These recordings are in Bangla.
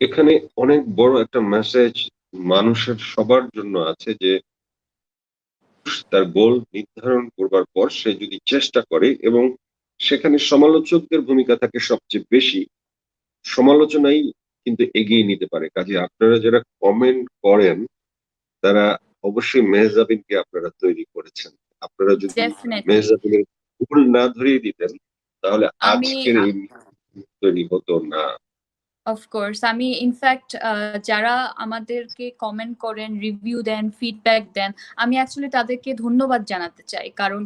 এখানে অনেক বড় একটা মেসেজ মানুষের সবার জন্য আছে যে তার গোল নির্ধারণ করবার পর সে যদি চেষ্টা করে এবং সেখানে সমালোচকদের ভূমিকা থাকে সবচেয়ে বেশি সমালোচনাই কিন্তু এগিয়ে নিতে পারে। কাজে আপনারা যারা কমেন্ট করেন তারা অবশ্যই মেহজাবিনকে আপনারা তৈরি করেছেন। আপনারা যদি মেহজাবিনের ভুল না ধরিয়ে দিতেন তাহলে আজকের এই তৈরি হতো না। অফকোর্স আমি ইনফ্যাক্ট যারা আমাদেরকে কমেন্ট করেন রিভিউ দেন ফিডব্যাক দেন, আমি অ্যাকচুয়ালি তাদেরকে ধন্যবাদ জানাতে চাই। কারণ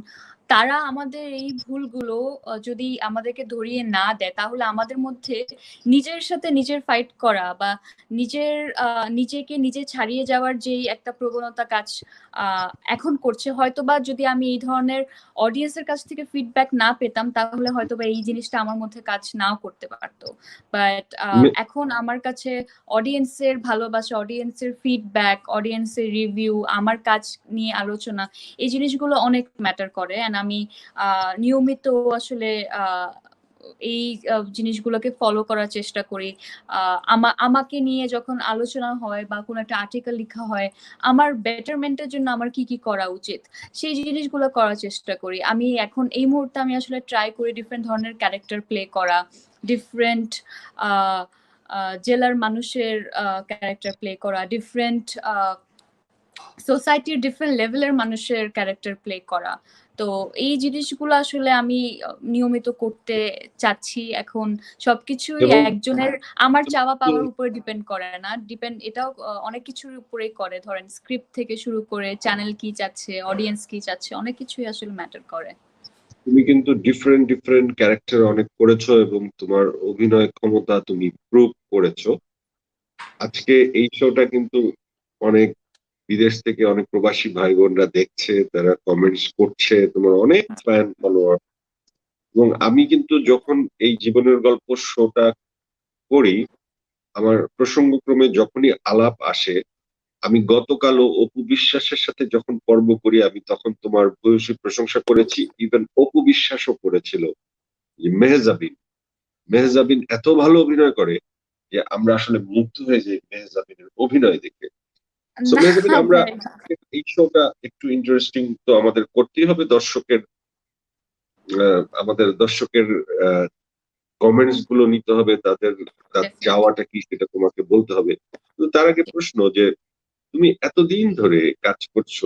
তারা আমাদের এই ভুলগুলো যদি আমাদেরকে ধরিয়ে না দেয় তাহলে আমাদের মধ্যে নিজের সাথে নিজের ফাইট করা বা নিজের নিজেকে নিজে ছাড়িয়ে যাওয়ার যেই একটা প্রবণতা কাজ আহ, এখন করছে। হয়তো বা যদি আমি এই ধরনের অডিয়েন্সের কাছ থেকে ফিডব্যাক না পেতাম তাহলে হয়তো বা এই জিনিসটা আমার মধ্যে কাজ নাও করতে পারতো। বাট এখন আমার কাছে অডিয়েন্সের ভালোবাসা অডিয়েন্সের ফিডব্যাক অডিয়েন্সের রিভিউ আমার কাজ নিয়ে আলোচনা এই জিনিসগুলো অনেক ম্যাটার করে। অ্যান্ড আমি আহ, নিয়মিত আসলে আহ, এই জিনিসগুলোকে ফলো করার চেষ্টা করি। আহ, আমা- আমাকে নিয়ে যখন আলোচনা হয় বা কোনো একটা আর্টিকেল লেখা হয় আমার বেটারমেন্টের জন্য আমার কি কি করা উচিত? সেই জিনিসগুলো করার চেষ্টা করি। আমি এখন এই মুহূর্তে আমি আসলে ট্রাই করি ডিফারেন্ট ধরনের ক্যারেক্টার প্লে করা ডিফারেন্ট জেলার মানুষের ক্যারেক্টার প্লে করা ডিফারেন্ট সোসাইটির ডিফারেন্ট লেভেলের মানুষের ক্যারেক্টার প্লে করা। তো এই জিনিসগুলো আসলে আমি নিয়মিত করতে চাচ্ছি এখন। সবকিছুই একজনের আমার চাওয়া পাওয়ার উপরে ডিপেন্ড করে না। ডিপেন্ড এটাও অনেক কিছুর উপরেই করে। ধরেন স্ক্রিপ্ট থেকে শুরু করে চ্যানেল কি চাচ্ছে অডিয়েন্স কি চাচ্ছে অনেক কিছুই আসলে ম্যাটার করে। তুমি কিন্তু ডিফারেন্ট ডিফারেন্ট ক্যারেক্টার অনেক করেছ এবং তোমার অভিনয় ক্ষমতা তুমি প্রুভ করেছ। আজকে এই শোটা কিন্তু অনেক বিদেশ থেকে অনেক প্রবাসী ভাই বোনরা দেখছে, তারা কমেন্টস করছে, তোমার অনেক ফ্যান ফলোয়ার এবং আমি কিন্তু যখন এই জীবনের গল্প শোটা করি, আমার প্রসঙ্গক্রমে যখনই আলাপ আসে, আমি গতকালও অপু বিশ্বাসের সাথে যখন পর্ব করি, আমি তখন তোমার ভূয়সী প্রশংসা করেছি ইভেন অপু বিশ্বাসও করেছিল মেহজাবিন। মেহজাবিন এত ভালো অভিনয় করে যে আমরা আসলে মুগ্ধ হয়ে যাই মেহজাবিনের অভিনয় দেখে। আমরা এই শোটা একটু ইন্টারেস্টিং তো আমাদের করতেই হবে। দর্শকের আমাদের দর্শকের কমেন্টসগুলো নিতে হবে তাদের চাওয়াটা কি সেটা তোমাকে বলতে হবে। তার আগে প্রশ্ন যে তুমি এতদিন ধরে কাজ করছ